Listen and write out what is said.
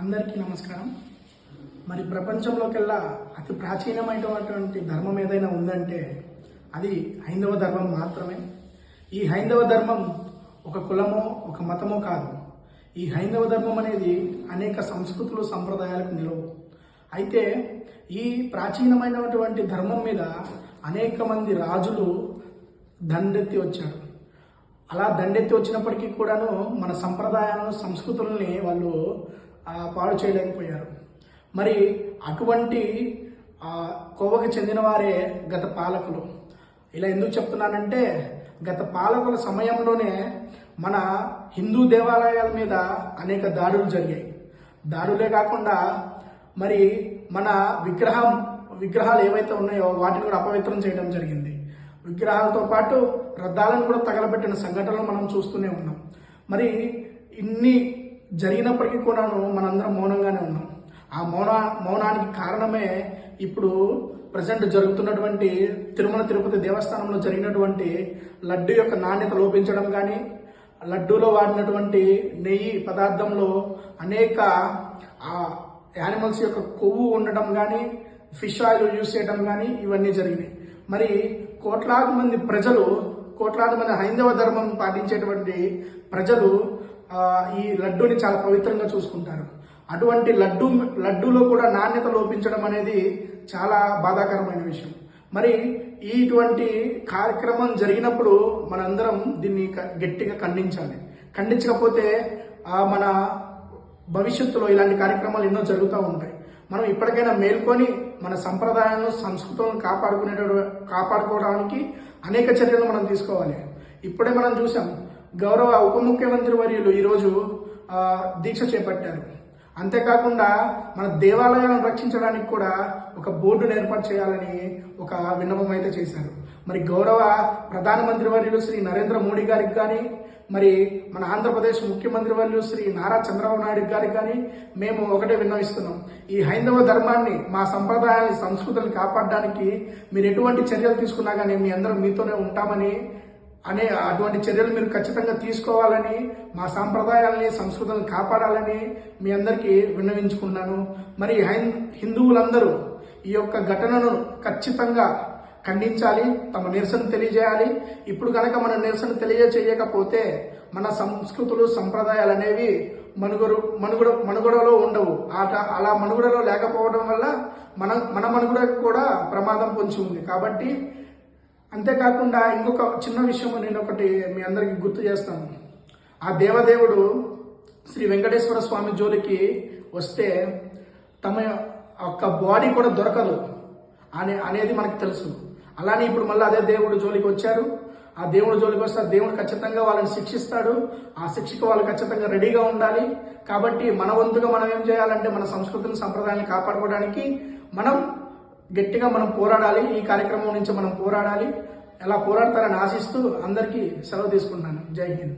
అందరికీ నమస్కారం. మరి ప్రపంచంలోకెల్లా అతి ప్రాచీనమైనటువంటి ధర్మం ఏదైనా ఉందంటే అది హైందవ ధర్మం మాత్రమే. ఈ హైందవ ధర్మం ఒక కులమో ఒక మతమో కాదు. ఈ హైందవ ధర్మం అనేది అనేక సంస్కృతులు సంప్రదాయాలకు నిలవు. అయితే ఈ ప్రాచీనమైనటువంటి ధర్మం మీద అనేక మంది రాజులు దండెత్తి వచ్చారు. అలా దండెత్తి వచ్చినప్పటికీ కూడాను మన సంప్రదాయాలను సంస్కృతుల్ని వాళ్ళు పాడు చేయలేకపోయారు. మరి అటువంటి కోవకు చెందిన వారే గత పాలకులు. ఇలా ఎందుకు చెప్తున్నానంటే గత పాలకుల సమయంలోనే మన హిందూ దేవాలయాల మీద అనేక దాడులు జరిగాయి. దాడులే కాకుండా మరి మన విగ్రహం విగ్రహాలు ఏవైతే ఉన్నాయో వాటిని కూడా అపవిత్రం చేయడం జరిగింది. విగ్రహాలతో పాటు రథాలను కూడా తగలబెట్టిన సంఘటనలు మనం చూస్తూనే ఉన్నాం. మరి ఇన్ని జరిగినప్పటికీ కూడాను మనందరం మౌనంగానే ఉన్నాం. ఆ మౌన మౌనానికి కారణమే ఇప్పుడు ప్రజెంట్ జరుగుతున్నటువంటి తిరుమల తిరుపతి దేవస్థానంలో జరిగినటువంటి లడ్డు యొక్క నాణ్యత లోపించడం కానీ లడ్డూలో వాడినటువంటి నెయ్యి పదార్థంలో అనేక ఆ యానిమల్స్ యొక్క కొవ్వు ఉండడం కానీ ఫిష్ ఆయిల్ యూజ్ చేయడం కానీ ఇవన్నీ జరిగినాయి. మరి కోట్లాది మంది ప్రజలు కోట్లాది మంది హైందవ ధర్మం పాటించేటువంటి ప్రజలు ఈ లడ్డూని చాలా పవిత్రంగా చూసుకుంటారు. అటువంటి లడ్డు లడ్డూలో కూడా నాణ్యత లోపించడం అనేది చాలా బాధాకరమైన విషయం. మరి ఇటువంటి కార్యక్రమం జరిగినప్పుడు మనందరం దీన్ని గట్టిగా ఖండించాలి. ఖండించకపోతే మన భవిష్యత్తులో ఇలాంటి కార్యక్రమాలు ఎన్నో జరుగుతూ ఉంటాయి. మనం ఇప్పటికైనా మేల్కొని మన సంప్రదాయాలను సంస్కృతులను కాపాడుకునే కాపాడుకోవడానికి అనేక చర్యలు మనం తీసుకోవాలి. ఇప్పుడే మనం చూసాం గౌరవ ఉప ముఖ్యమంత్రి వర్యులు ఈరోజు దీక్ష చేపట్టారు. అంతేకాకుండా మన దేవాలయాలను రక్షించడానికి కూడా ఒక బోర్డును ఏర్పాటు చేయాలని ఒక విన్నపం అయితే చేశారు. మరి గౌరవ ప్రధానమంత్రి వర్యులు శ్రీ నరేంద్ర మోడీ గారికి కానీ మరి మన ఆంధ్రప్రదేశ్ ముఖ్యమంత్రి వర్యులు శ్రీ నారా చంద్రబాబు నాయుడు గారికి కానీ మేము ఒకటే విన్నవిస్తున్నాం. ఈ హైందవ ధర్మాన్ని మా సంప్రదాయాన్ని సంస్కృతిని కాపాడడానికి మీరు ఎటువంటి చర్యలు తీసుకున్నా కానీ మీ అందరం మీతోనే ఉంటామని అనే అటువంటి చర్యలు మీరు ఖచ్చితంగా తీసుకోవాలని మా సాంప్రదాయాలని సంస్కృతిని కాపాడాలని మీ అందరికీ విన్నవించుకున్నాను మరి హిందువులందరూ ఈ యొక్క ఘటనను ఖచ్చితంగా ఖండించాలి తమ నిరసన తెలియజేయాలి. ఇప్పుడు కనుక మన నిరసన తెలియజేయకపోతే మన సంస్కృతులు సంప్రదాయాలు అనేవి మనుగడు మనుగడ మనుగడలో ఉండవు. ఆట అలా మనుగడలో లేకపోవడం వల్ల మన మన మనుగడకు కూడా ప్రమాదం పొంచి ఉంది. కాబట్టి అంతేకాకుండా ఇంకొక చిన్న విషయం నేను ఒకటి మీ అందరికి గుర్తు చేస్తాను. ఆ దేవదేవుడు శ్రీ వెంకటేశ్వర స్వామి జోలికి వస్తే తమ యొక్క బాడీ కూడా దొరకదు అనే అనేది మనకు తెలుసు. అలానే ఇప్పుడు మళ్ళీ అదే దేవుడు జోలికి వచ్చారు. ఆ దేవుడు జోలికి వస్తే దేవుడు ఖచ్చితంగా వాళ్ళని శిక్షిస్తాడు. ఆ శిక్షకు వాళ్ళు ఖచ్చితంగా రెడీగా ఉండాలి. కాబట్టి మన వంతుగా మనం ఏం చేయాలంటే మన సంస్కృతిని సంప్రదాయాన్ని కాపాడుకోవడానికి మనం గట్టిగా మనం పోరాడాలి ఈ కార్యక్రమం నుంచి మనం పోరాడాలి. ఎలా పోరాడతారని ఆశిస్తూ అందరికీ సెలవు తీసుకుంటాను జై హింద్.